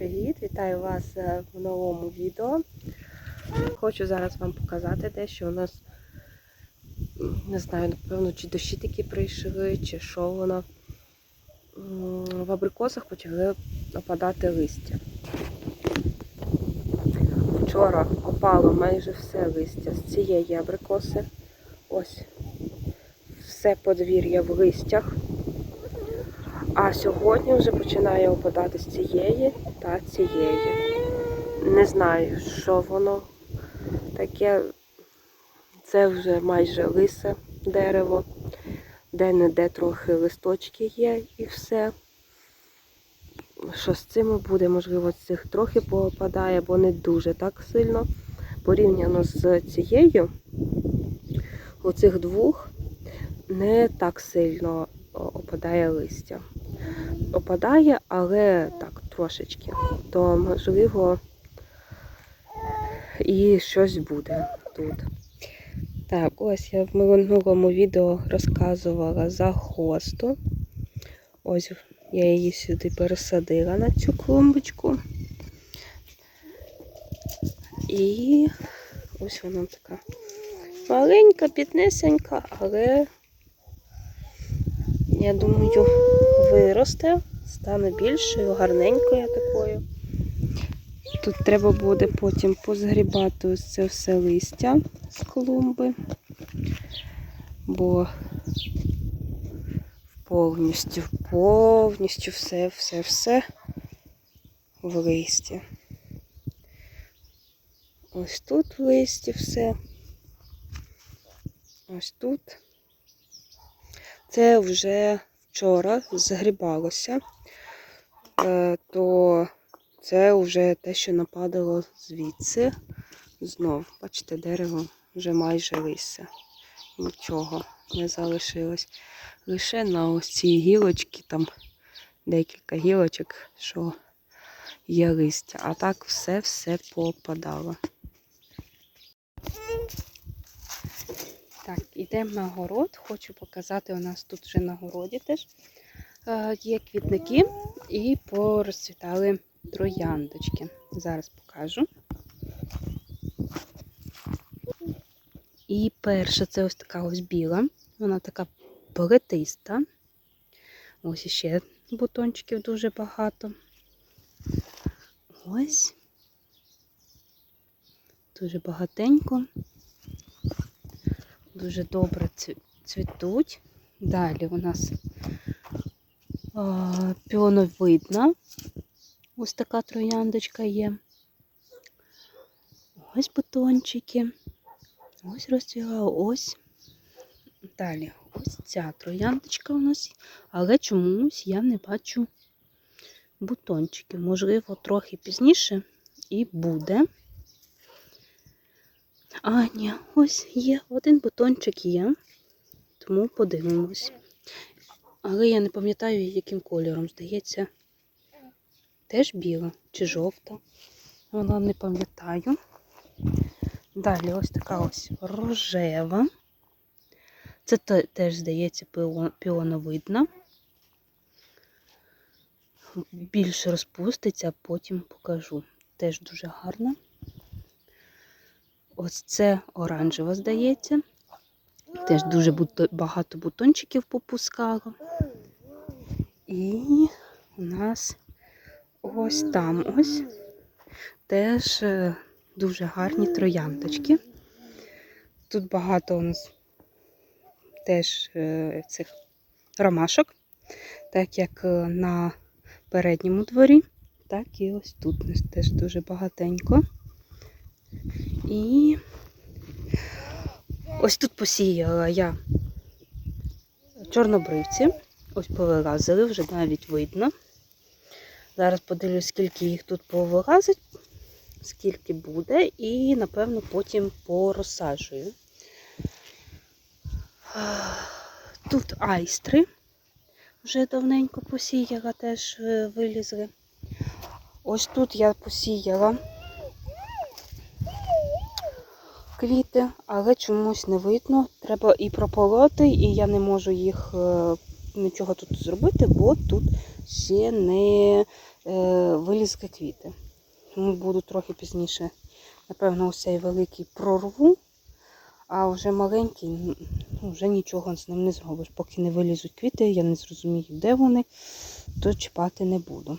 Вітаю вас е, в новому відео. Хочу зараз вам показати дещо. У нас не знаю, напевно, чи дощі такі прийшли, чи що воно. В абрикосах почали опадати листя. Вчора опало майже все листя з цієї абрикоси. Ось все подвір'я в листях. А сьогодні вже починає опадати з цієї та цієї. Не знаю, що воно таке. Це вже майже лисе дерево, де-не-де трохи листочки є і все. Що з цим буде, можливо, цих трохи попадає, бо не дуже так сильно. Порівняно з цією, оцих двох не так сильно опадає листя опадає, але так, трошечки, то можливо і щось буде тут. Так, ось я в минулому відео розказувала за хосту. Ось я її сюди пересадила на цю клумбочку. І ось вона така маленька, піднесенька, але я думаю, виросте, стане більшою, гарненькою такою. Тут треба буде потім позгрібати ось це все листя з клумби, бо повністю, повністю все, все, все в листі. Ось тут в листі все. Ось тут. Це вже вчора згрібалося, е, то це вже те, що нападало звідси. Знов, бачите, дерево вже майже листя. Нічого не залишилось. Лише на ось цій гілочці, там декілька гілочок, що є листя. А так все-все попадало. Так, йдемо на город. Хочу показати, у нас тут вже на городі теж е, є квітники і порозцвітали трояндочки. Зараз покажу. І перша це ось така ось біла. Вона така плетиста. Ось іще бутончиків дуже багато. Ось. Дуже багатенько дуже добре цвітуть. Далі у нас піоновидна. Ось така трояндочка є. Ось бутончики. Ось розцвіла, ось. Далі ось ця трояндочка у нас, але чомусь я не бачу бутончиків. Можливо, трохи пізніше і буде. А, ні, ось є один бутончик є, тому подивимось. Але я не пам'ятаю, яким кольором, здається, теж біла чи жовта. Вона не пам'ятаю. Далі ось така ось рожева. Це теж, здається, піоновидна. Більше розпуститься, а потім покажу. Теж дуже гарна. Ось це оранжева, здається. Теж дуже багато бутончиків попускало. І у нас ось там ось теж е, дуже гарні трояндочки. Тут багато у нас теж е, цих ромашок, так як е, на передньому дворі, так і ось тут теж дуже багатенько. І ось тут посіяла я чорнобривці. Ось повилазили, вже навіть видно. Зараз подивлюсь, скільки їх тут повилазить, скільки буде, і, напевно, потім порозсаджую. Тут айстри вже давненько посіяла, теж е, вилізли. Ось тут я посіяла квіти, але чомусь не видно. Треба і прополоти, і я не можу їх е, нічого тут зробити, бо тут ще не е, вилізли квіти. Тому буду трохи пізніше. Напевно, ось цей великий прорву, а вже маленький, ну, вже нічого з ним не зробиш. Поки не вилізуть квіти, я не зрозумію, де вони, то чіпати не буду.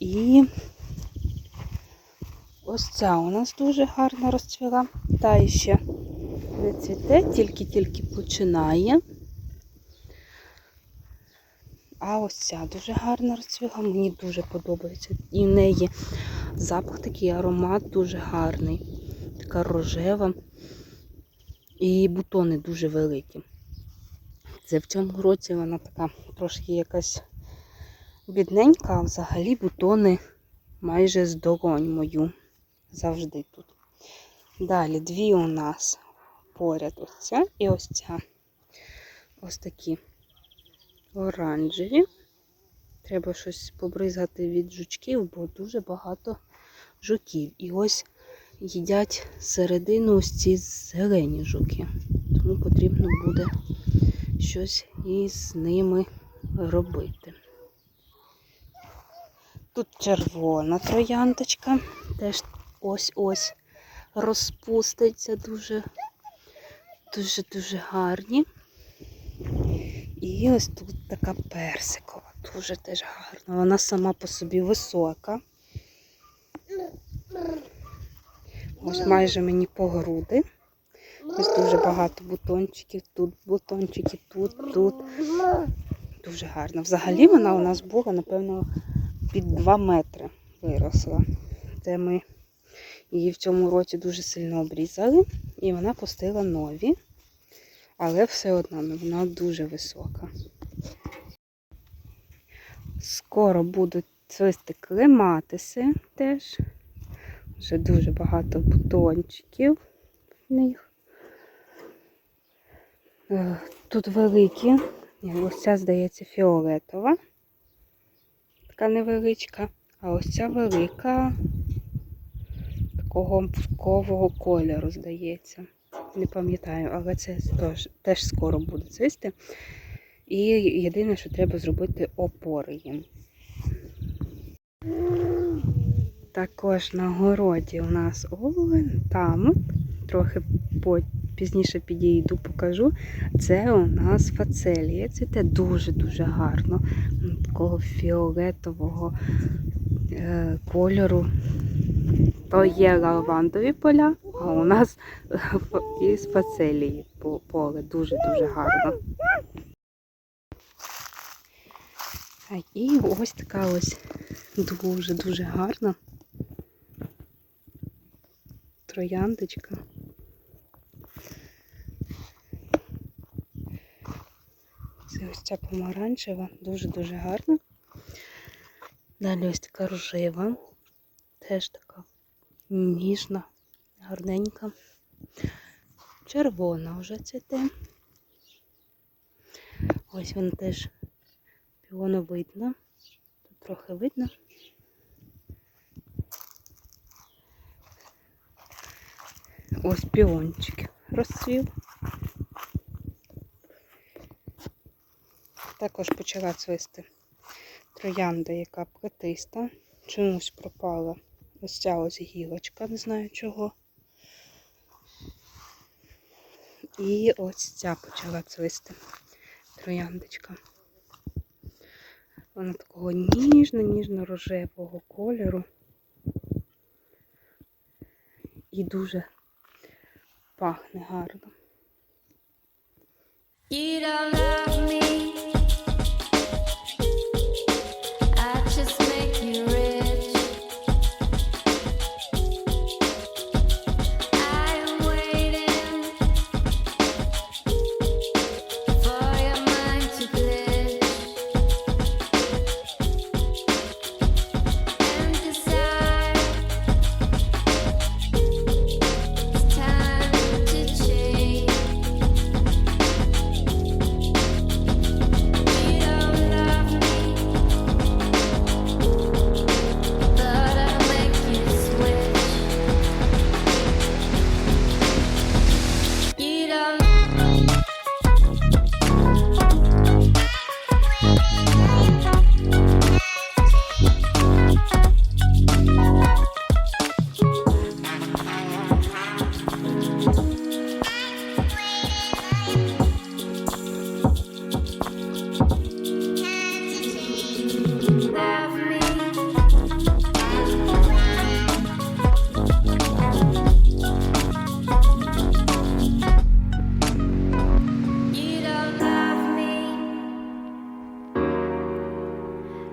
І ось ця у нас дуже гарно розцвіла. Та ще не цвіте, тільки-тільки починає. А ось ця дуже гарно розцвіла, мені дуже подобається. І в неї запах такий аромат дуже гарний, така рожева. І бутони дуже великі. Це в цьому році вона така трошки якась бідненька, а взагалі бутони майже з долонь мою. Завжди тут. Далі дві у нас поряд ось ця і ось ця. Ось такі оранжеві. Треба щось побризати від жучків, бо дуже багато жуків. І ось їдять середину ось ці зелені жуки. Тому потрібно буде щось із ними робити. Тут червона трояндочка, теж ось-ось розпуститься дуже, дуже-дуже гарні. І ось тут така персикова, дуже теж гарна. Вона сама по собі висока. Ось майже мені по груди. Ось дуже багато бутончиків, тут бутончики, тут, тут. Дуже гарно. Взагалі вона у нас була, напевно, під 2 метри виросла. Це ми її в цьому році дуже сильно обрізали, і вона пустила нові, але все одно ну, вона дуже висока. Скоро будуть цвісти клематиси теж. Вже дуже багато бутончиків в них. Е, Тут великі, ось ця, здається, фіолетова, така невеличка, а ось ця велика такого бускового кольору, здається. Не пам'ятаю, але це теж, теж скоро буде цвісти. І єдине, що треба зробити опори їм. Також на городі у нас овен, там, трохи пізніше підійду, покажу. Це у нас фацелія. Цвіте дуже-дуже гарно. Такого фіолетового е, кольору. То є лавандові поля, а у нас із фацелії по- поле. Дуже-дуже гарно. І ось така ось дуже-дуже гарна трояндочка. Це ось ця помаранчева, дуже-дуже гарна. Далі ось така рожева, теж така ніжна, гарненька. Червона вже цвіте. Ось вона теж піону видно. Тут трохи видно. Ось піончик розцвів. Також почала цвісти троянда, яка плетиста. Чомусь пропала ось ця ось гілочка, не знаю чого. І ось ця почала цвісти трояндочка. Вона такого ніжно-ніжно-рожевого кольору. І дуже пахне гарно. You don't love me.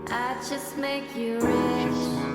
I just make you rich.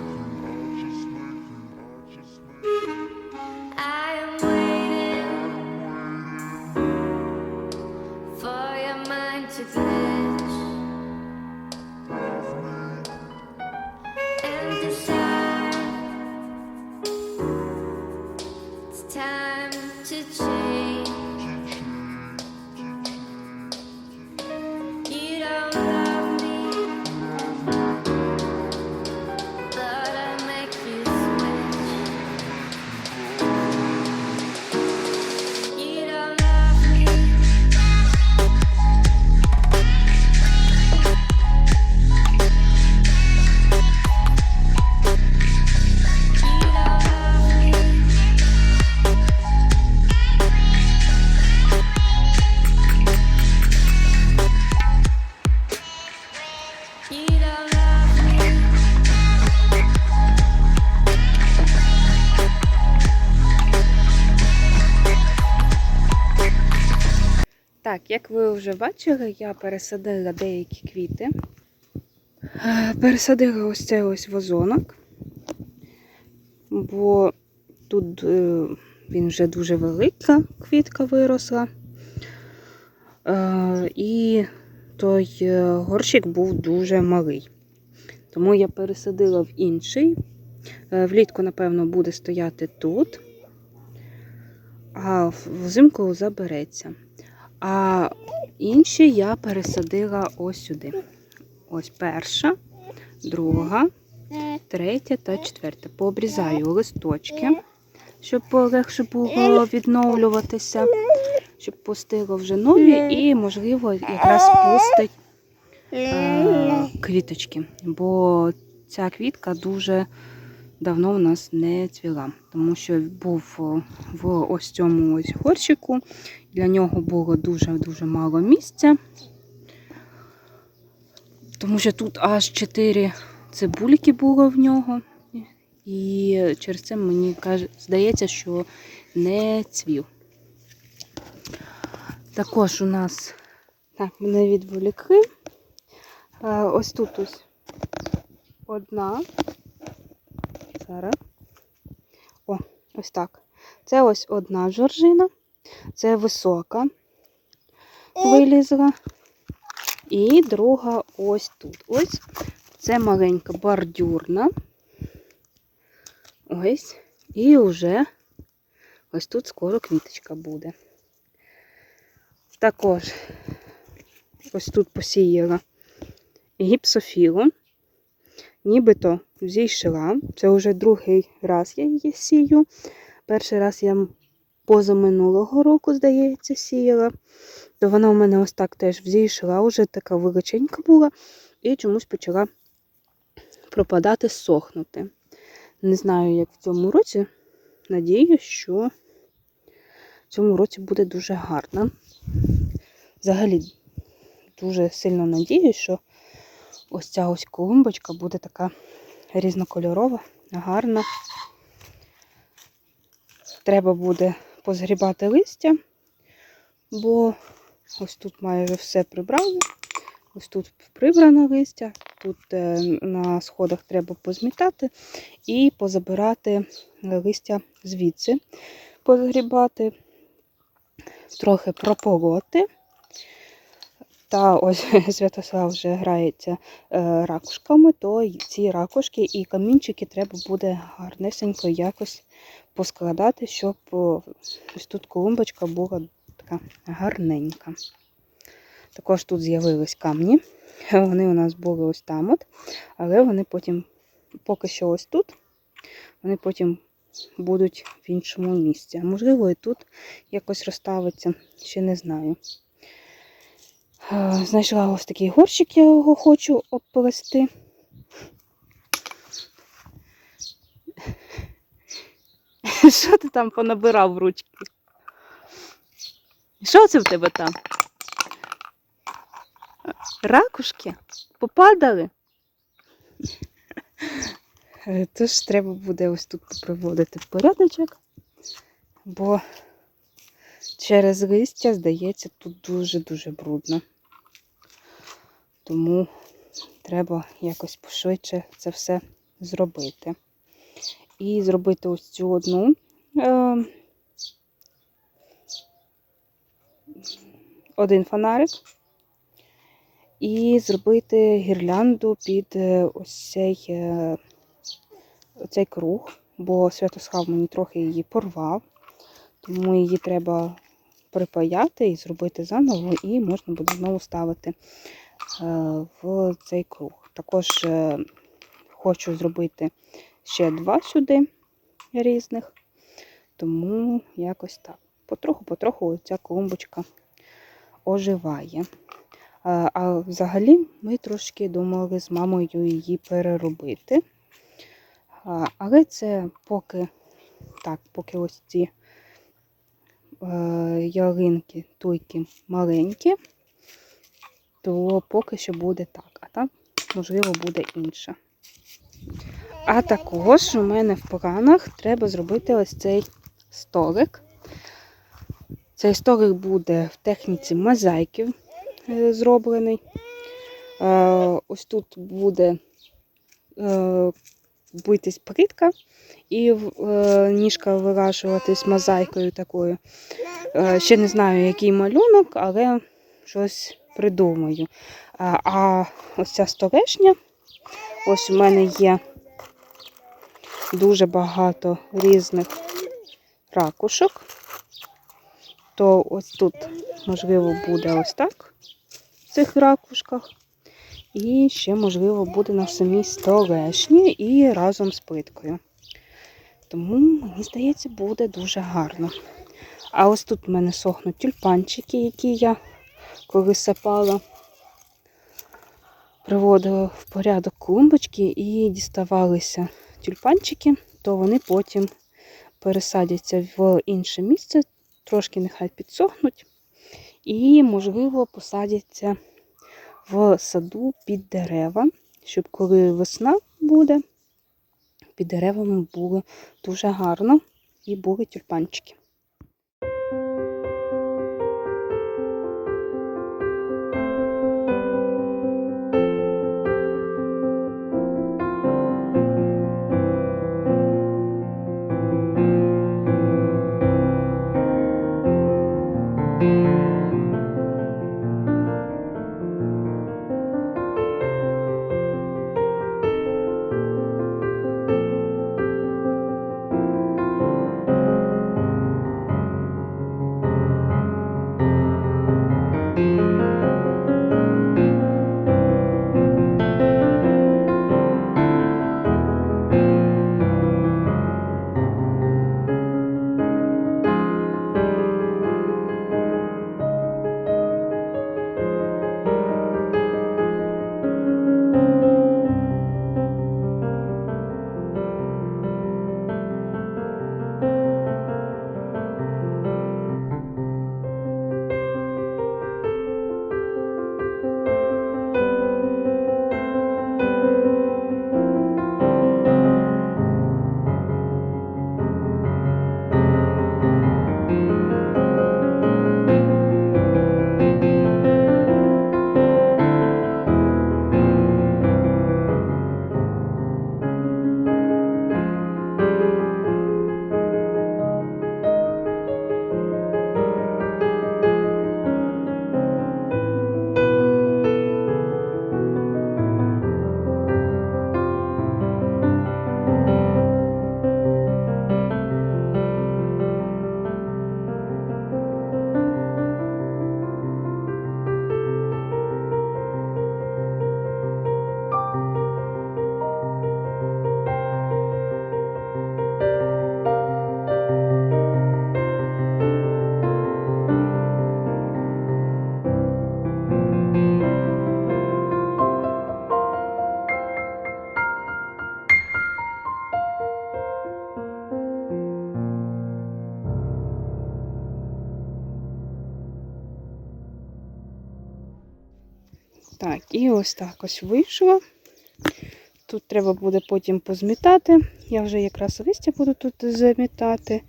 Як ви вже бачили, я пересадила деякі квіти. Е, Пересадила ось цей ось вазонок, бо тут е, він вже дуже велика квітка виросла. Е, І той горщик був дуже малий. Тому я пересадила в інший. Влітку, напевно, буде стояти тут, а взимку забереться. А інші я пересадила ось сюди. Ось перша, друга, третя та четверта. Пообрізаю листочки, щоб легше було відновлюватися, щоб пустило вже нові і, можливо, якраз пустить е, квіточки. Бо ця квітка дуже давно у нас не цвіла, тому що був в ось цьому ось горщику. Для нього було дуже-дуже мало місця. Тому що тут аж 4 цибульки було в нього. І через це мені здається, що не цвів. Також у нас так, мене відволікли. Ось тут ось одна. Зараз. О, ось так. Це ось одна жоржина. Це висока вилізла. І друга ось тут. Ось це маленька бордюрна. Ось. І вже ось тут скоро квіточка буде. Також ось тут посіяла гіпсофілу. Нібито зійшла. Це вже другий раз я її сію. Перший раз я позаминулого року, здається, сіяла. То вона у мене ось так теж взійшла, вже така величенька була, і чомусь почала пропадати, сохнути. Не знаю, як в цьому році. Надію, що в цьому році буде дуже гарно. Взагалі, дуже сильно надіюсь, що ось ця ось клумбочка буде така різнокольорова, гарна. Треба буде позгрібати листя, бо ось тут майже все прибрали. Ось тут прибрано листя, тут е, на сходах треба позмітати і позабирати листя звідси, позгрібати, трохи прополоти. Та ось Святослав вже грається е, ракушками, то ці ракушки і камінчики треба буде гарнесенько якось поскладати, щоб ось тут колумбочка була така гарненька. Також тут з'явились камні. Вони у нас були ось там, от, але вони потім, поки що ось тут, вони потім будуть в іншому місці. Можливо, і тут якось розставиться, ще не знаю. Е, Знайшла ось такий горщик, я його хочу обплести. Що ти там понабирав ручки? Що це в тебе там? Ракушки? Попадали? Е, Тож треба буде ось тут приводити в порядочок, бо через листя, здається, тут дуже-дуже брудно. Тому треба якось пошвидше це все зробити. І зробити ось цю одну. Е, один фонарик. І зробити гірлянду під е, ось цей, е, цей круг, бо Святослав мені трохи її порвав, тому її треба припаяти і зробити заново, і можна буде знову ставити в цей круг. Також е, хочу зробити ще два сюди різних, тому якось так. Потроху-потроху ця клумбочка оживає. А, а взагалі ми трошки думали з мамою її переробити. Але це поки так, поки ось ці е, ялинки, туйки маленькі, то поки що буде так, а там, можливо, буде інше. А також у мене в планах треба зробити ось цей столик. Цей столик буде в техніці мозаїків е, зроблений. Е, ось тут буде е, битись плитка і ніжка вирашуватись мозаїкою такою. Ще не знаю, який малюнок, але щось придумаю. А оця ця столешня, ось у мене є дуже багато різних ракушок. То ось тут, можливо, буде ось так в цих ракушках. І ще, можливо, буде на самій столешні і разом з плиткою. Тому, мені здається, буде дуже гарно. А ось тут в мене сохнуть тюльпанчики, які я висипала, приводила в порядок клумбочки і діставалися тюльпанчики, то вони потім пересадяться в інше місце, трошки нехай підсохнуть, і, можливо, посадяться в саду під дерева, щоб коли весна буде, під деревами було дуже гарно і були тюльпанчики. І ось так ось вийшло. Тут треба буде потім позмітати. Я вже якраз листя буду тут замітати.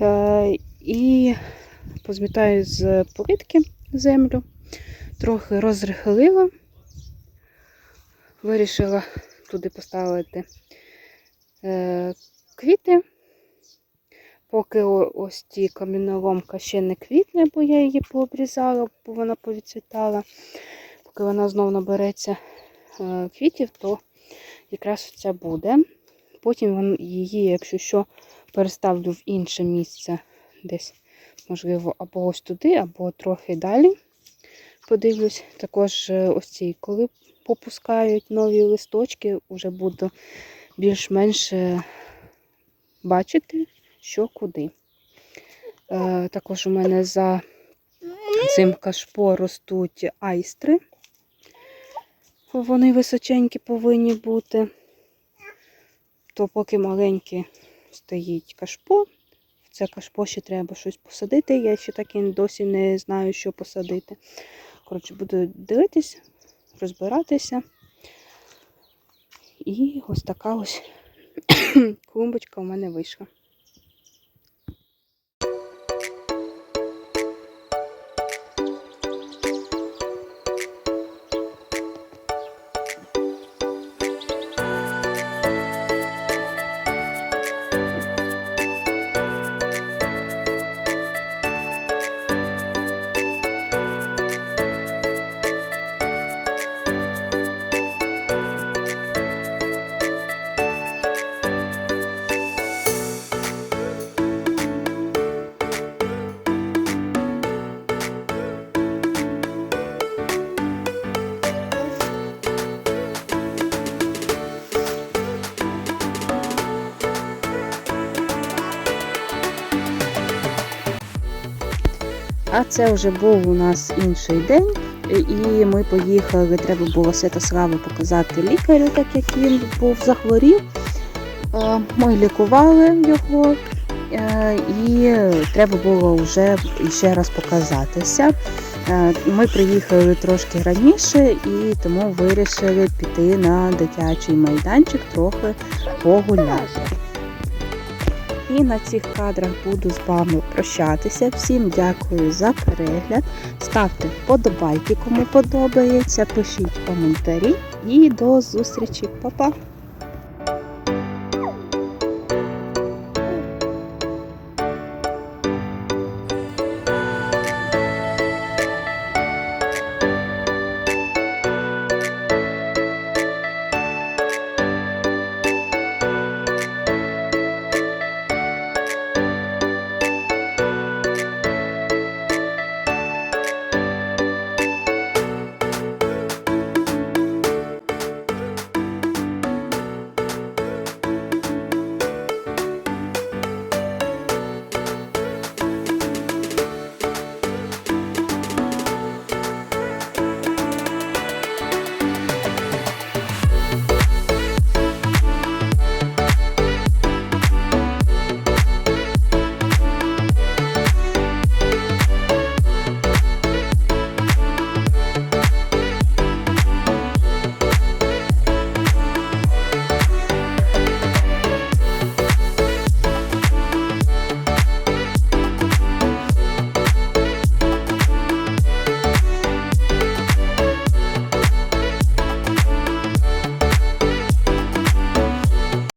Е, і позмітаю з плитки землю. Трохи розрихлила. Вирішила туди поставити е, квіти. Поки ось ті каміноломка ще не квітне, бо я її пообрізала, бо вона повідцвітала. Коли вона знову набереться е, квітів, то якраз це буде. Потім її, якщо що, переставлю в інше місце десь, можливо, або ось туди, або трохи далі. Подивлюсь, також е, ось ці, коли попускають нові листочки, вже буду більш-менш е, бачити, що куди. Також у мене за цим кашпо ростуть айстри вони височенькі повинні бути, то поки маленькі стоїть кашпо, в це кашпо ще треба щось посадити. Я ще так і досі не знаю, що посадити. Коротше, буду дивитися, розбиратися. І ось така ось клумбочка у мене вийшла. А це вже був у нас інший день, і ми поїхали. Треба було Святославу показати лікарю, так як він був захворів. Е, Ми лікували його, е, і треба було вже ще раз показатися. Е, Ми приїхали трошки раніше і тому вирішили піти на дитячий майданчик трохи погуляти. І на цих кадрах буду з вами прощатися. Всім дякую за перегляд. Ставте вподобайки, кому подобається, пишіть коментарі і до зустрічі. Па-па!